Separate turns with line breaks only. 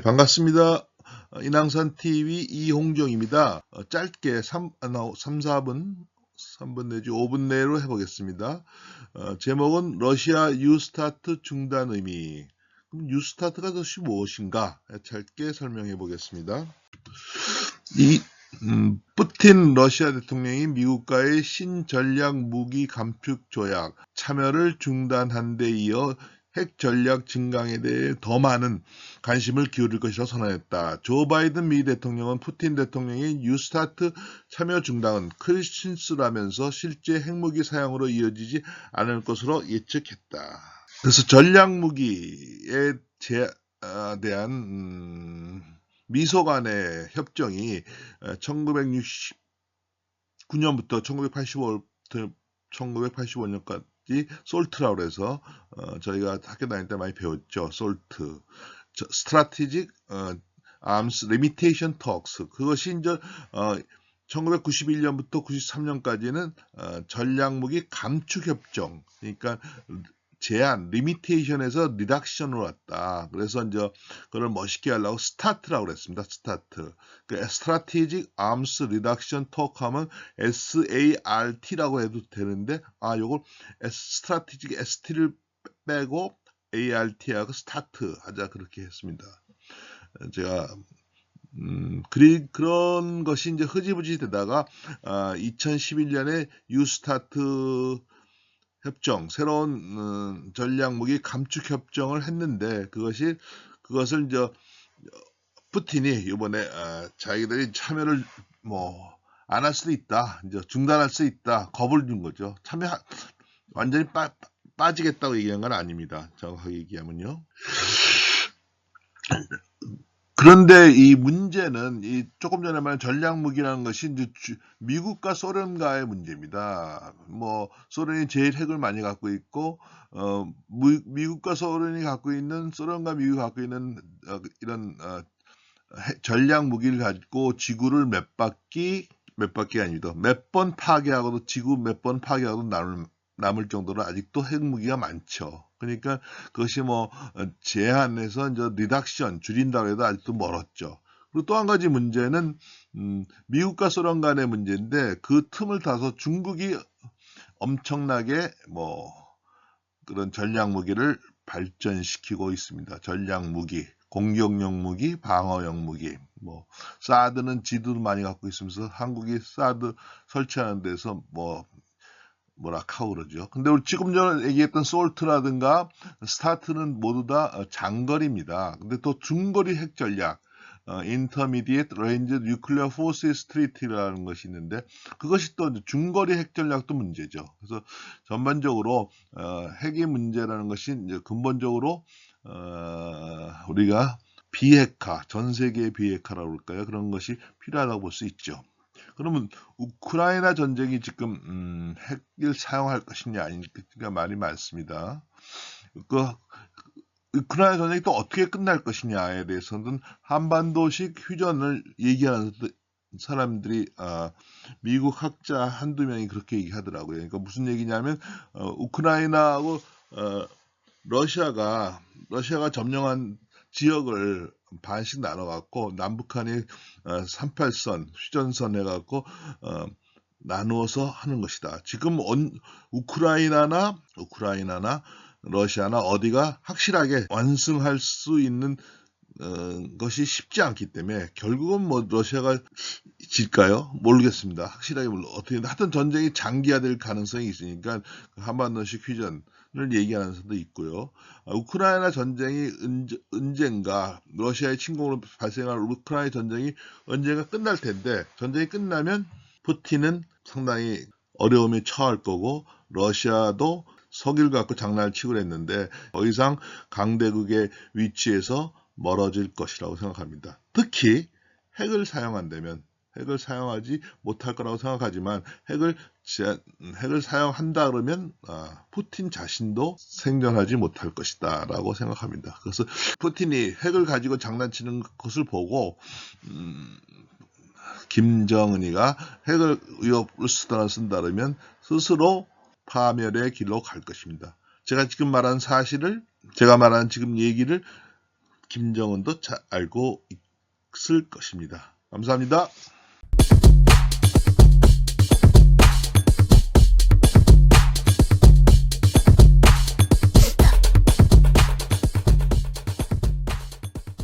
반갑습니다. 어, 인왕산 TV 이홍정입니다. 어, 짧게 3, 3, 4분, 3분 내지 5분 내로 해보겠습니다. 어, 제목은 러시아 유스타트 중단 의미. 그럼 유스타트가 도대체 무엇인가? 짧게 설명해 보겠습니다. 이 음, 푸틴 러시아 대통령이 미국과의 신전략 무기 감축 조약 참여를 중단한 데 이어 핵 전략 증강에 대해 더 많은 관심을 기울일 것이라 선언했다. 조 바이든 미 대통령은 푸틴 대통령의 유스타트 참여 중단은 크리스친스라면서 실제 핵무기 사용으로 이어지지 않을 것으로 예측했다. 그래서 전략 무기에 제, 아, 대한 음, 미소 간의 협정이 1969년부터 1985, 1985년까지 솔트라고 해서 어, 저희가 학교 다닐 때 많이 배웠죠. 솔트. 스트라티직 어, 리미테이션 톡스 그것이 이제 어, 1991년부터 93년까지는 어, 전략무기 감축 협정 그러니까 제한, 리미테이션에서 리덕션으로 왔다. 그래서 이제 그걸 멋있게 하려고 스타트라고 그랬습니다. 스타트. 그 스트라테직 암스 리덕션 톡 하면 SART라고 해도 되는데 아 요걸 스트라테직 ST를 빼고 ART하고 스타트 하자 그렇게 했습니다. 제가 음, 그리, 그런 것이 이제 흐지부지 되다가, 아, 2011년에 유스타트 협정, 새로운 음, 전략 무기 감축 협정을 했는데 그것이 그것을 이제 푸틴이 이번에 어, 자기들이 참여를 뭐 안 할 수도 있다, 이제 중단할 수 있다, 겁을 준 거죠. 참여 완전히 빠, 빠지겠다고 얘기한 건 아닙니다. 정확하게 얘기하면요. 그런데 이 문제는 이 조금 전에 말한 전략 무기라는 것이 이제 주, 미국과 소련과의 문제입니다. 뭐 소련이 제일 핵을 많이 갖고 있고 어 미, 국과 소련이 갖고 있는 소련과 미국이 갖고 있는 어, 이런 어, 전략 무기를 가지고 지구를 몇 바퀴 몇 바퀴 아닙니다. 몇번 파괴하고도 지구 몇 번 파괴하고도 남을 남을 정도로 아직도 핵무기가 많죠. 그러니까 그것이 뭐 어, 제한해서 이제 리덕션 줄인다고 해도 아직도 멀었죠. 그리고 또 한 가지 문제는 음, 미국과 소련 간의 문제인데 그 틈을 타서 중국이 엄청나게 뭐 그런 전략 무기를 발전시키고 있습니다. 전략 무기, 공격용 무기, 방어용 무기. 뭐 사드는 지도 많이 갖고 있으면서 한국이 사드 설치하는 데서 뭐 뭐라 그러죠. 근데 우리 지금 전에 얘기했던 솔트라든가 스타트는 모두 다 어, 장거리입니다. 근데 또 중거리 핵 전략, 어, Intermediate Range Nuclear Forces Treaty라는 것이 있는데 그것이 또 중거리 핵 전략도 문제죠. 그래서 전반적으로 어, 핵의 문제라는 것이 이제 근본적으로 어, 우리가 비핵화, 전 세계의 비핵화라고 할까요? 그런 것이 필요하다고 볼 수 있죠. 그러면 우크라이나 전쟁이 지금 음, 핵을 사용할 것이냐 아니니까 말이 많습니다. 그 우크라이나 전쟁이 또 어떻게 끝날 것이냐에 대해서는 한반도식 휴전을 얘기하는 사람들이 어, 미국 학자 한두 명이 그렇게 얘기하더라고요. 그러니까 무슨 얘기냐면 어, 우크라이나하고 어, 러시아가 러시아가 점령한 지역을 반씩 나눠갖고 남북한이 38선 어, 휴전선 해갖고 어, 나누어서 하는 것이다. 지금 온, 우크라이나나 우크라이나나 러시아나 어디가 확실하게 완승할 수 있는 어, 것이 쉽지 않기 때문에 결국은 뭐 러시아가 질까요? 모르겠습니다. 확실하게 몰라. 어떻게 하여튼 전쟁이 장기화될 가능성이 있으니까 한반도식 휴전 을 얘기하는 사람도 있고요. 아, 우크라이나 전쟁이 언젠가 러시아의 침공으로 발생할 우크라이나 전쟁이 언젠가 끝날 텐데 전쟁이 끝나면 푸틴은 상당히 어려움에 처할 거고 러시아도 석일 갖고 장난을 치고 그랬는데 더 이상 강대국의 위치에서 멀어질 것이라고 생각합니다. 특히 핵을 사용한다면 핵을 사용하지 못할 거라고 생각하지만 핵을 핵을 사용한다 그러면 아, 푸틴 자신도 생존하지 못할 것이다 라고 생각합니다. 그래서 푸틴이 핵을 가지고 장난치는 것을 보고 음, 김정은이가 핵을 위협을 수단을 쓴다 그러면 스스로 파멸의 길로 갈 것입니다. 제가 지금 말한 사실을 제가 말한 지금 얘기를 김정은도 잘 알고 있을 것입니다. 감사합니다.